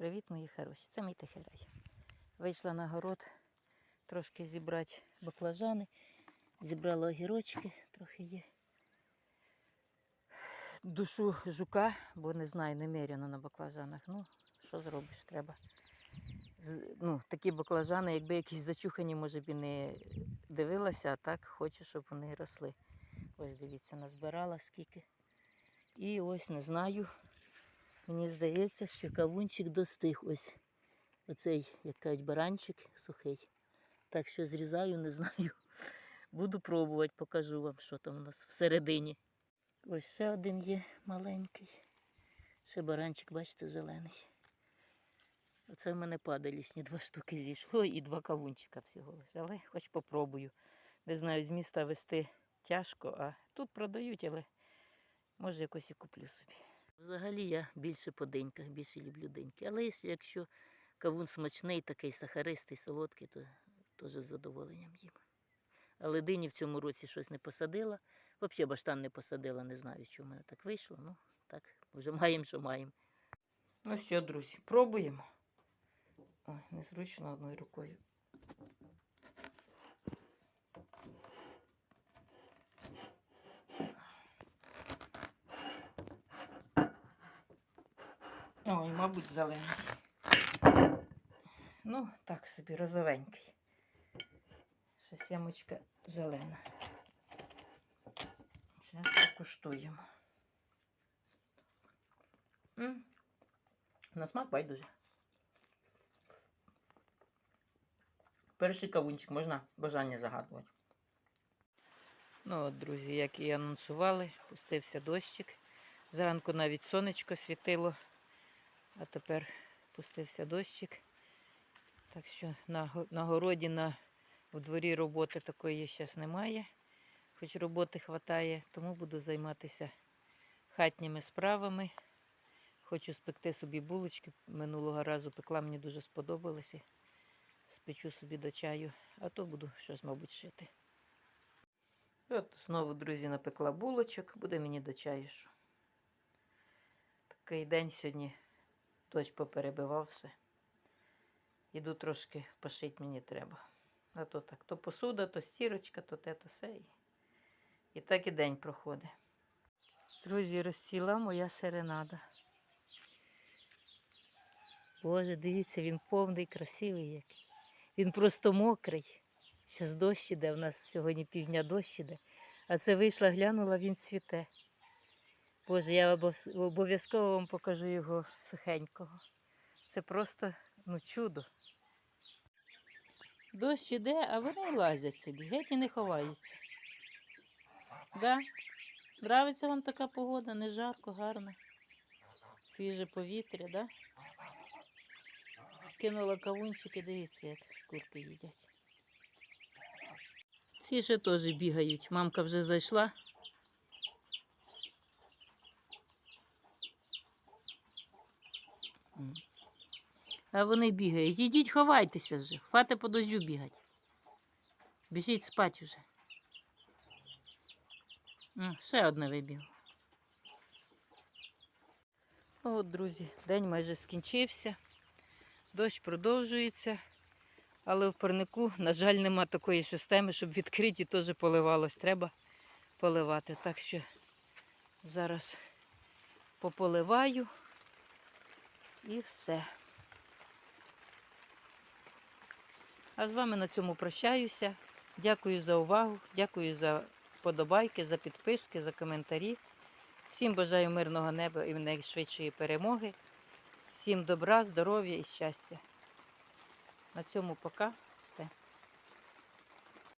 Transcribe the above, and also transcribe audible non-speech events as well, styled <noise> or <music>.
Привіт, мої хороші. Це мій тихерай. Вийшла на город трошки зібрати баклажани. Зібрала огірочки, трохи є. Душу жука, бо не знаю, немерено на баклажанах. Ну, що зробиш, треба. Ну, такі баклажани, якби якісь зачухані, може б і не дивилася, а так хочу, щоб вони росли. Ось дивіться, назбирала скільки. І ось не знаю. Мені здається, що кавунчик достиг. Ось оцей, як кажуть, баранчик сухий. Так що зрізаю, не <laughs> знаю. Буду пробувати, покажу вам, що там у нас всередині. Ось ще один є маленький. Ще баранчик, бачите, зелений. Оце в мене падалісні два штуки зійшло і два кавунчика всього лише. Але хоч попробую. Не знаю, з міста вести тяжко, а тут продають, але може якось і куплю собі. Взагалі я більше по деньках, більше люблю деньки. Але якщо- кавун смачний, такий сахаристий, солодкий, то теж з задоволенням їм. Але дині в цьому році щось не посадила. Взагалі баштан не посадила, не знаю, що в мене так вийшло. Ну, так, вже маємо, що маємо. Ну що, друзі, пробуємо. Ой, незручно одною рукою. Ой, мабуть, зелений. Ну, так собі, розовенький. Сімочка зелена. Зараз покуштуємо. М, На смак байдуже. Перший кавунчик можна бажання загадувати. Ну от, друзі, як і анонсували, пустився дощик. Зранку навіть сонечко світило, а тепер пустився дощик. Так що на, на городі, на, в дворі роботи такої зараз немає, хоч роботи вистачає, тому буду займатися хатніми справами. Хочу спекти собі булочки. Минулого разу пекла, мені дуже сподобалося. Спечу собі до чаю, а то буду щось, мабуть, шити. От знову, друзі, напекла булочок, буде мені до чаю. Такий день сьогодні дощ поперебивав все. Іду трошки пошити мені треба. А то так, то посуда, то стірочка, то те, то все. І, так і день проходить. Друзі, розцвіла моя серенада. Боже, дивіться, він повний, красивий який. Він просто мокрий. Зараз дощ іде, у нас сьогодні півдня дощ іде. А це вийшла, глянула, він цвіте. Боже, я обов'язково вам покажу його сухенького. Це просто ну, чудо. Дощ іде, а вони лазять собі, геть і не ховаються. Да? Нравиться вам така погода, не жарко, гарно. Свіже повітря, да? Кинула кавунчики, дивіться, як курки їдять. Ці ще теж бігають. Мамка вже зайшла. А вони бігають. Ідіть, ховайтеся вже. Хвати по дождю бігать. Біжіть спать уже. Ще одне вибігло. От, друзі, день майже скінчився. Дощ продовжується. Але в парнику, на жаль, нема такої системи, щоб відкриті теж поливалось. Треба поливати. Так що зараз пополиваю і все. А з вами на цьому прощаюся. Дякую за увагу, дякую за вподобайки, за підписки, за коментарі. Всім бажаю мирного неба і найшвидшої перемоги. Всім добра, здоров'я і щастя. На цьому пока.